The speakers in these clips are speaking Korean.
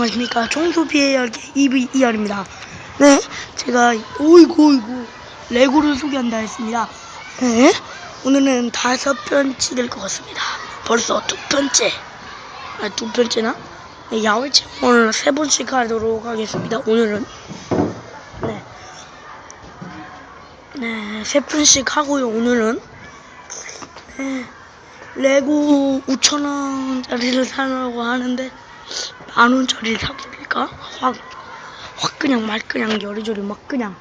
안녕하십니까 열기 2부 2열입니다. 네 제가 오이고 오이고 레고를 소개한다 했습니다. 네 오늘은 다섯 편째 될것 같습니다. 벌써 두 편째. 아니 두 편째나? 네, 야외 체험을 세 번씩 하도록 하겠습니다. 오늘은. 네. 네, 세 편씩 하고요, 오늘은. 네, 레고 5천원짜리를 사려고 하는데, 만 원짜리를 사봅니까? 확, 확 그냥 말 그냥 요리조리 막 그냥.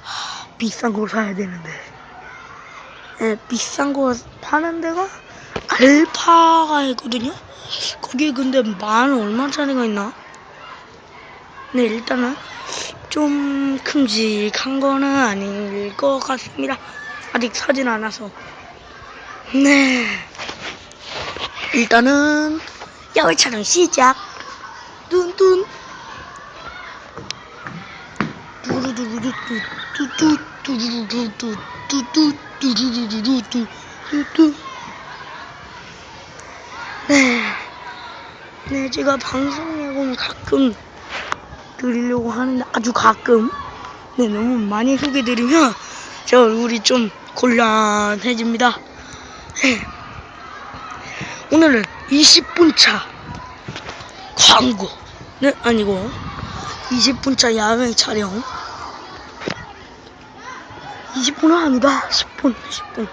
하, 비싼 거 사야 되는데. 네, 비싼 거 파는 데가 알파가 있거든요? 거기 근데 만 얼마짜리가 있나? 네, 일단은 좀 큼직한 거는 아닐 것 같습니다. 아직 사진 않아서. 네. 일단은 야외 촬영 시작. 뚠뚠. 네. 네, 제가 방송 예고는 가끔 드리려고 하는데 아주 가끔 네 너무 많이 소개드리면 제 얼굴이 좀 곤란해집니다. 네. 오늘은 20분 차. 광고. 네 아니고. 20분 차 야외 촬영. 20분은 아니다. 10분 10분.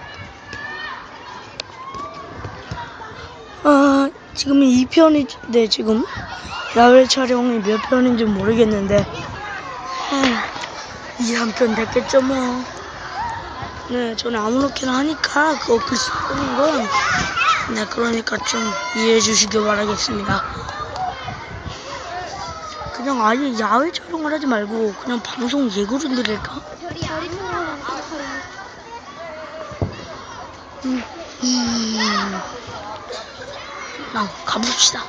아 지금 2편이 네 지금? 야외 촬영이 몇 편인지 모르겠는데. 2, 3편 됐겠죠 뭐. 네, 저는 아무렇게나 하니까 그거 글씨 쓰는 건 네, 그러니까 좀 이해해 주시길 바라겠습니다. 그냥 아예 야외 촬영을 하지 말고 그냥 방송 예고를 드릴까? 음, 음. 그냥 가봅시다.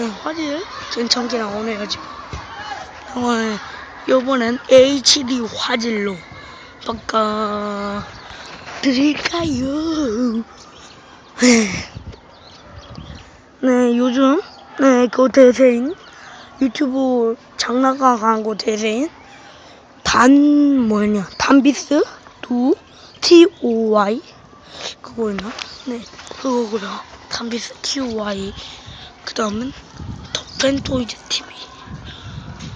네, 화질 괜찮게 나오네요, 지금. 오늘, 요번엔 HD 화질로 바꿔 드릴까요? 네. 네, 요즘, 네, 그 대세인, 유튜브 장난감 광고 대세인, 단, 뭐냐, 단비스 2 TOY. 그거였나? 네, 그거고요. 단비스 TOY. 그 다음은 더 펜토이즈 TV.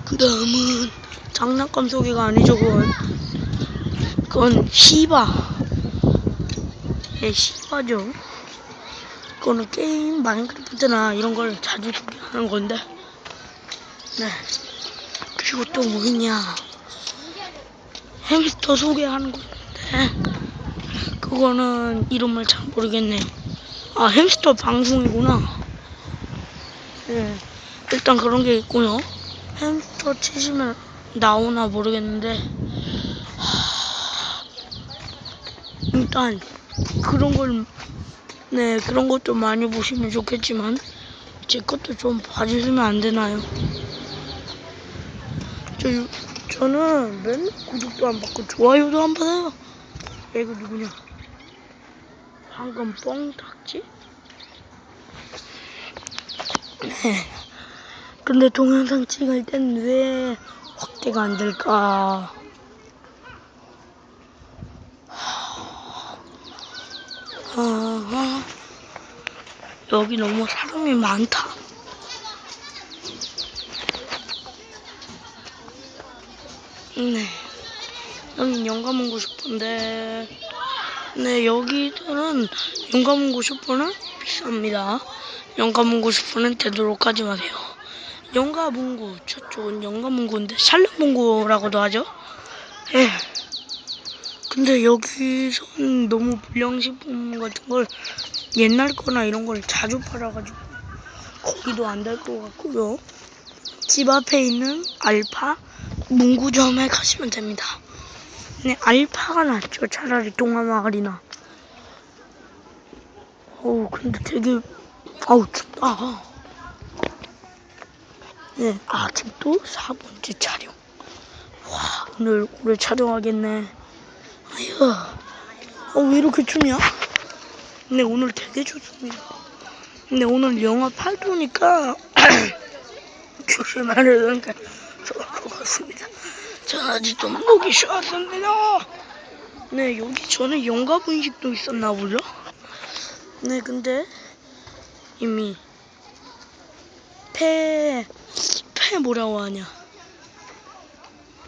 그 다음은 장난감 소개가 아니죠, 그건. 그건 시바. 예, 시바죠. 그거는 게임, 마인크래프트나 이런 걸 자주 소개하는 건데. 네. 그리고 또 뭐 있냐. 햄스터 소개하는 건데. 그거는 이름을 잘 모르겠네요. 아, 햄스터 방송이구나. 네, 일단 그런 게 있고요. 햄스터 치시면 나오나 모르겠는데 하... 일단 그런 걸 네, 그런 것도 많이 보시면 좋겠지만 제 것도 좀 봐주시면 안 되나요? 저 저는 맨날 구독도 안 받고 좋아요도 안 받아요. 야, 이거 누구냐? 방금 뻥 탁지? 네. 근데 동영상 찍을 땐 왜 확대가 안 될까? 아, 여기 너무 사람이 많다. 네. 여긴 영감문고 슈퍼인데, 네, 여기들은 영감문고 슈퍼는 비쌉니다. 영감문고 슈퍼는 되도록 하지 마세요. 영감문고, 저쪽은 영감문고인데, 샬롬문고라고도 하죠? 예. 근데 여기선 너무 불량식품 같은 걸 옛날 거나 이런 걸 자주 팔아가지고 거기도 안 될 것 같고요. 집 앞에 있는 알파 문구점에 가시면 됩니다. 네, 알파가 낫죠. 차라리 동화마을이나. 어우, 근데 되게, 아우, 춥다. 네, 아직도 4번째 촬영. 와. 오늘 오래 촬영하겠네. 아휴, 어, 왜 이렇게 춥냐? 근데 오늘 되게 좋습니다. 근데 오늘 영하 8도니까 조심하려니까 저로 갔습니다. 전 아직도 목이 쉬었습니다. 네, 여기 전에 영가 분식도 있었나 보죠? 네, 근데 이미 폐, 폐 뭐라고 하냐.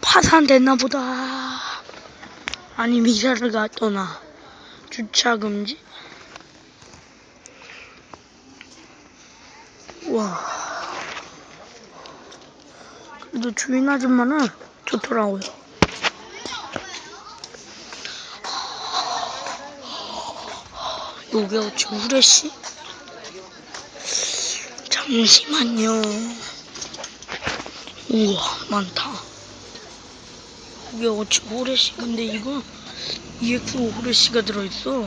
파산됐나 보다. 아니면 이사를 갔거나 주차 금지? 와. 그래도 주인 아줌마는 좋더라고요. 요게 지금 후레쉬? 잠시만요. 우와, 많다. 이게 어찌 후레쉬? 근데 이거 EX5 후레쉬가 들어있어.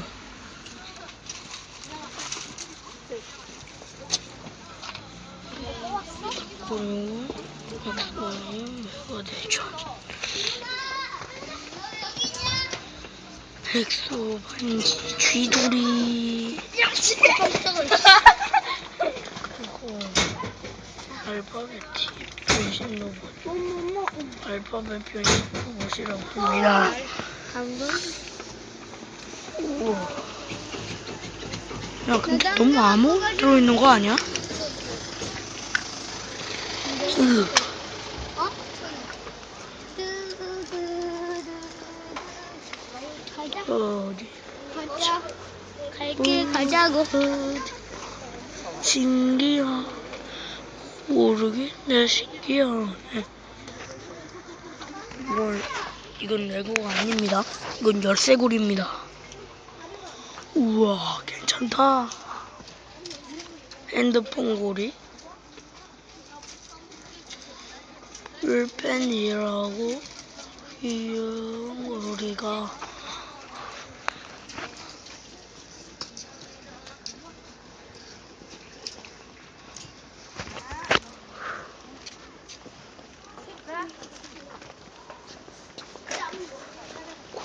그리고 X5는 뭐가 되죠? X5 반지 쥐돌이 알파벳 변신 로봇 알파벳 변신 로봇이라고 합니다. 우와. 야, 근데 너무 아무 들어있는 거 아니야? 으, 가자. 어디? 가자. 갈게 가자고. 신기하. 모르겠네, 신기하네. 이건, 이건 레고가 아닙니다. 이건 열쇠고리입니다. 우와, 괜찮다. 핸드폰 고리. 물펜이라고 이 고리가 코고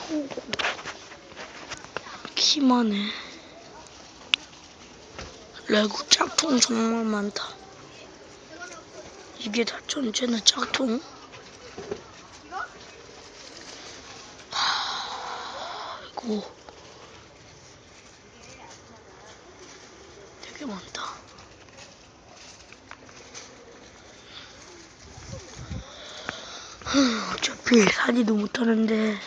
키만해. 레고 짝퉁 정말 많다. 이게 다 전체는 짝퉁? 하, 이거 되게 많다. 흠, 어차피 사지도 못하는데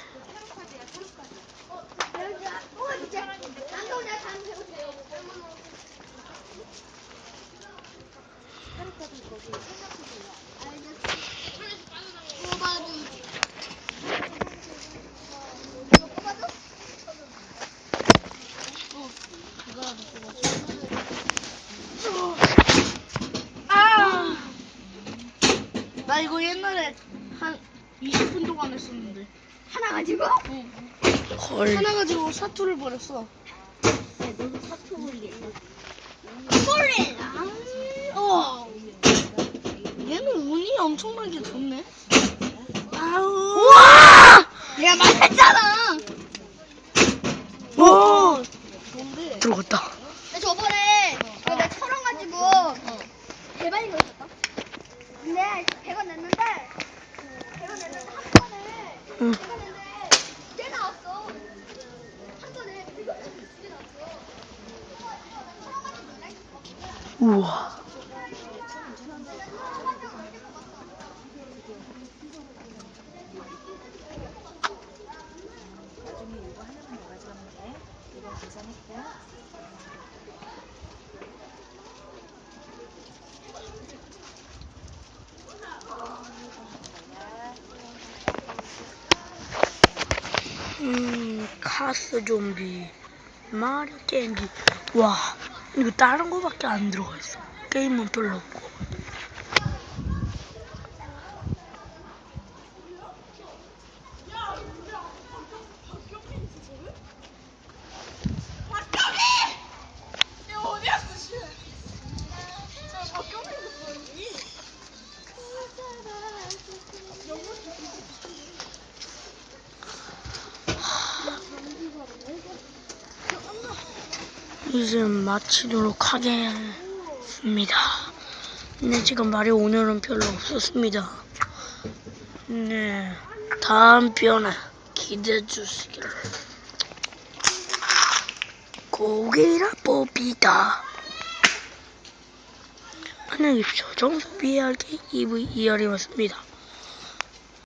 아! 나 이거 옛날에 한 20분 동안 했었는데. 하나 가지고? 응. 헐 하나 가지고 사투를 버렸어. 네, 너도 사투 버리겠다. 소리! 어. 얘는 운이 엄청나게 좋네. 아우. 우와! 내가 말했잖아! 오 좋은데? 들어갔다. 근데 저번에 그내 철원 가지고 대박인 거 있었다. 근데 100원 냈는데 그 100원 냈는데 한 번에 응. 100원 냈는데 두개 나왔어. 한 번에 100원 냈는데 두개 나왔어. 철원 가지고 놀래? 우와. 음, 카스 좀비, 마리오 게임기. 와, 이거 다른 거밖에 안 들어가 있어. 게임은 별로 없고. 이제 마치도록 하겠습니다. 네, 지금 말이 오늘은 별로 없었습니다. 네, 다음 편에 기대해 주시기를. 고기라 뽑이다. 안녕히 계십시오. 정수 BRK EV2R이었습니다.